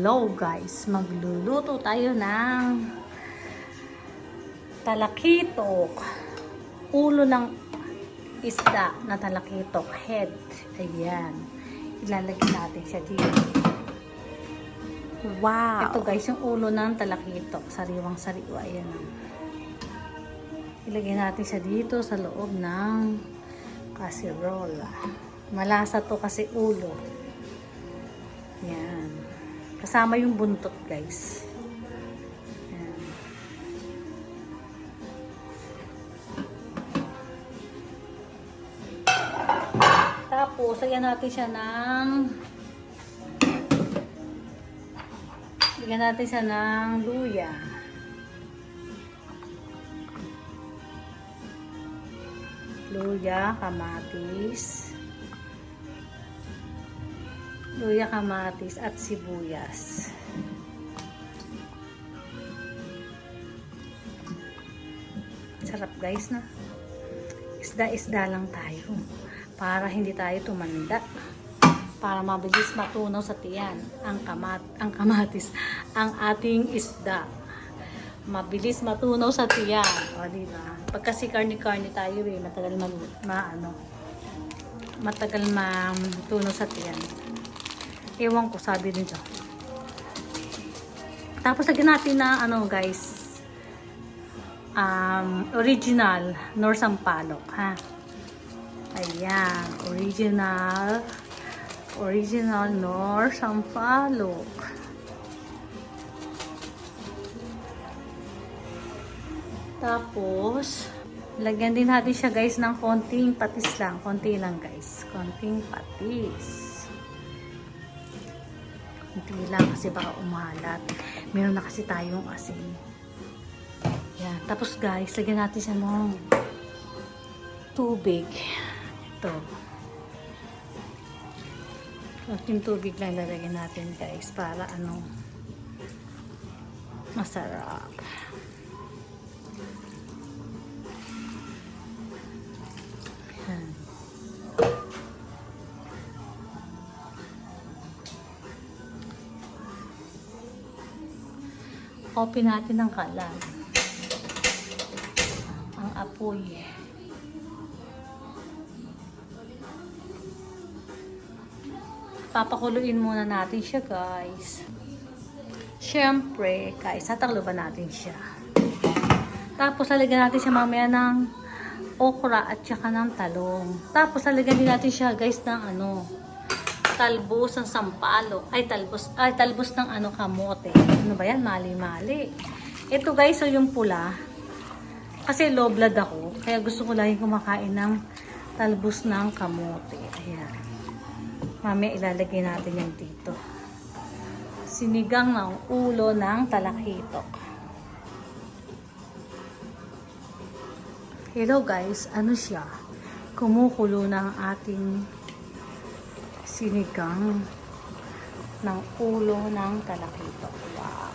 Hello guys, magluluto tayo ng talakitok. Ulo ng isda na talakitok. Head. Ayan. Ilalagay natin siya dito. Wow! Ito guys, yung ulo ng talakitok. Sariwang sariwa. Ayan. Ilagay natin siya dito sa loob ng casserole. Malasa to kasi ulo. Yan. Kasama yung buntot, guys. Tapos, lagyan natin siya ng lagyan natin siya ng luya. Luya, kamatis. Luya, kamatis at sibuyas. Sarap guys na. Isda-isda lang tayo. Para hindi tayo tumanda. Para mabilis matunaw sa tiyan ang kamat ang kamatis ang ating isda. Mabilis matunaw sa tiyan. O, di ba? Pag kasi karni-karni tayo eh, matagal ma, ma ano, matagal matunaw sa tiyan. Ewan ko, sabi nito. Tapos lagyan natin na ano guys, um, original nor sampalok ha. Ayan, original original nor sampalok. Tapos, lagyan din natin siya guys ng konting patis lang. Konti lang guys. Konting patis. Konti lang kasi baka umalat. Meron na kasi tayong asin. Yan. Tapos guys, lagyan natin siya ng tubig. Ito. Konting tubig lang lalagyan natin guys para ano masarap. Open natin ang kalan. Ang apoy. Papakuluin muna natin siya, guys. Siyempre, guys, tatakluban natin siya. Tapos, lalagyan natin siya mamaya ng okra at saka ng talong. Tapos, lalagyan din natin siya, guys, ng ano, talbos ng sampalo. Ay, talbos, ay, talbos ng ano, kamote. Ano ba yan? Mali-mali. Ito, guys, so yung pula. Kasi low blood ako. Kaya gusto ko lagi kumakain ng talbos ng kamote. Ayan. Mamaya ilalagay natin yan dito. Sinigang ng ulo ng talakitok. Hello guys, ano siya? Kumukulo ng ating sinigang ng ulo ng talakitok. Wow!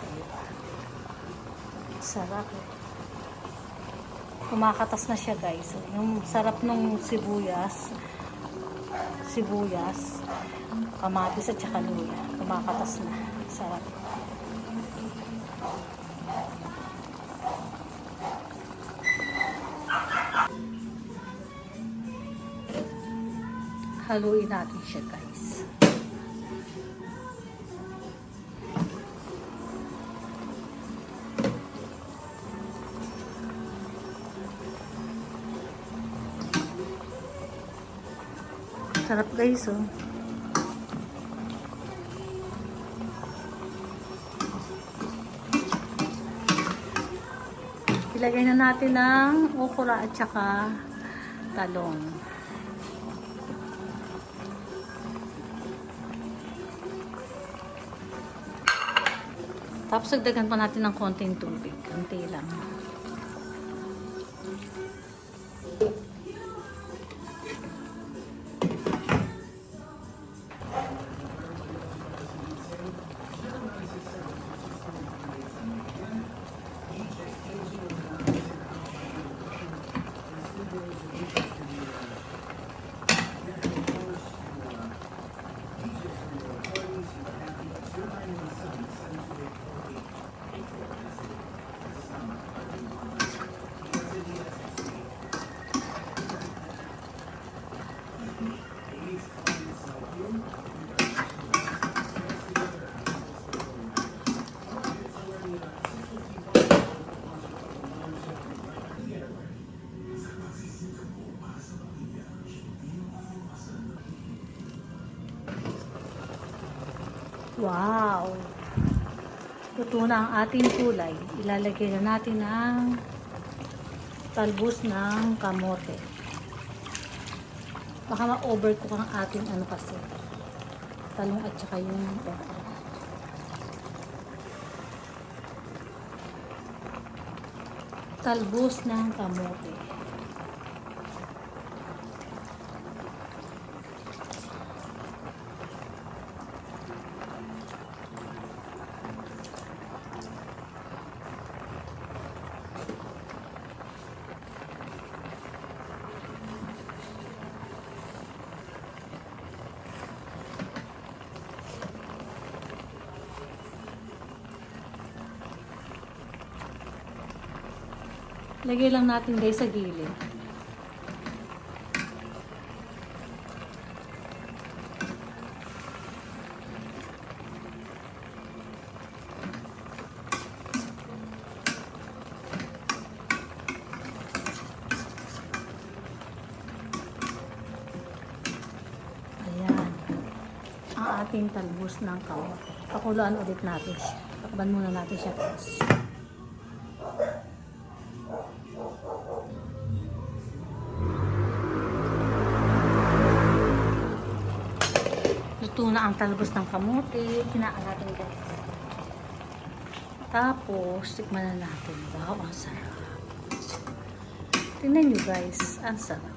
Sarap eh. Kumakatas na siya guys. Yung sarap ng sibuyas, sibuyas, kamatis at saka luya. Kumakatas na. Sarap. Haluin natin siya guys. Sarap guys oh. Ilagay na natin ng okra at saka talong. Tapos dagdagan pa natin ng konting tubig. Konti lang. すみません。Wow! Luto na ang ating kulay. Ilalagay na natin ang talbos ng kamote. Baka ma-overcook ang ating ano kasi. Talong at saka yung okra. Talbos ng kamote. Lagay lang natin guys sa gilid. Ating talbos ng kamote. Pakuluan ulit natin siya. Takban muna natin siya guys. Luto na ang talbos ng kamote. Kinaan natin. Tapos, tikman na natin. Wow, ang sarap. Tingnan nyo guys, ang sarap.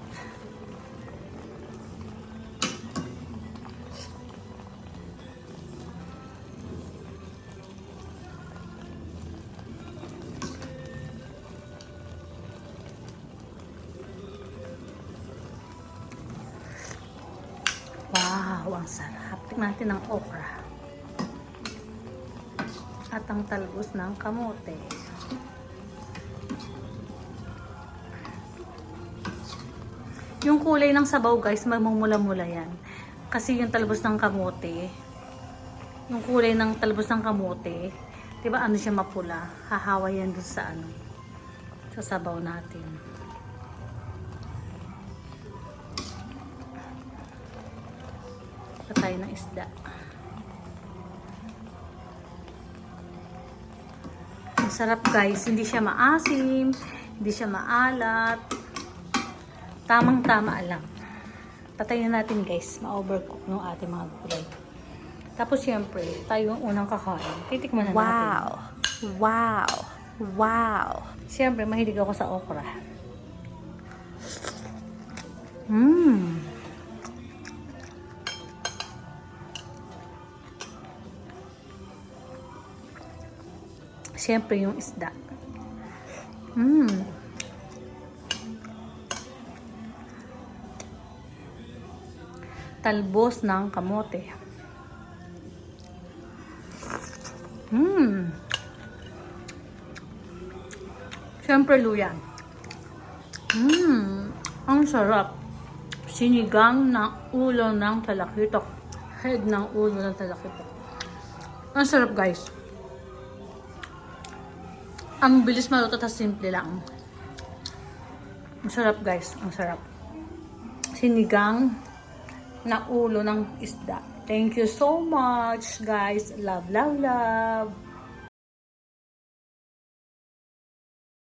Wow, ang sarap. Natin ang okra. At ang talbos ng kamote. Yung kulay ng sabaw guys, mamumula-mula yan. Kasi yung talbos ng kamote, yung kulay ng talbos ng kamote, 'di ba ano siya mapula? Hahawa yan dun sa ano, sa sabaw natin. Tayo ng isda. Ang sarap guys, hindi siya maasim, hindi siya maalat. Tamang-tama lang. Patayin na natin guys, ma-overcook yung ating mga gulay. Tapos syempre, tayo ang unang kakain. Titikman na natin. Wow. Wow. Wow. Siyempre, mahilig ako sa okra. Mmm. Siyempre, yung isda. Mmm. Talbos ng kamote. Mmm. Siyempre, luya. Mmm, ang sarap. Sinigang na ulo ng talakitok. Head ng ulo ng talakitok. Ang sarap, guys. Ang bilis maluto, tas simple lang. Ang sarap, guys. Ang sarap. Sinigang na ulo ng isda. Thank you so much, guys. Love, love, love.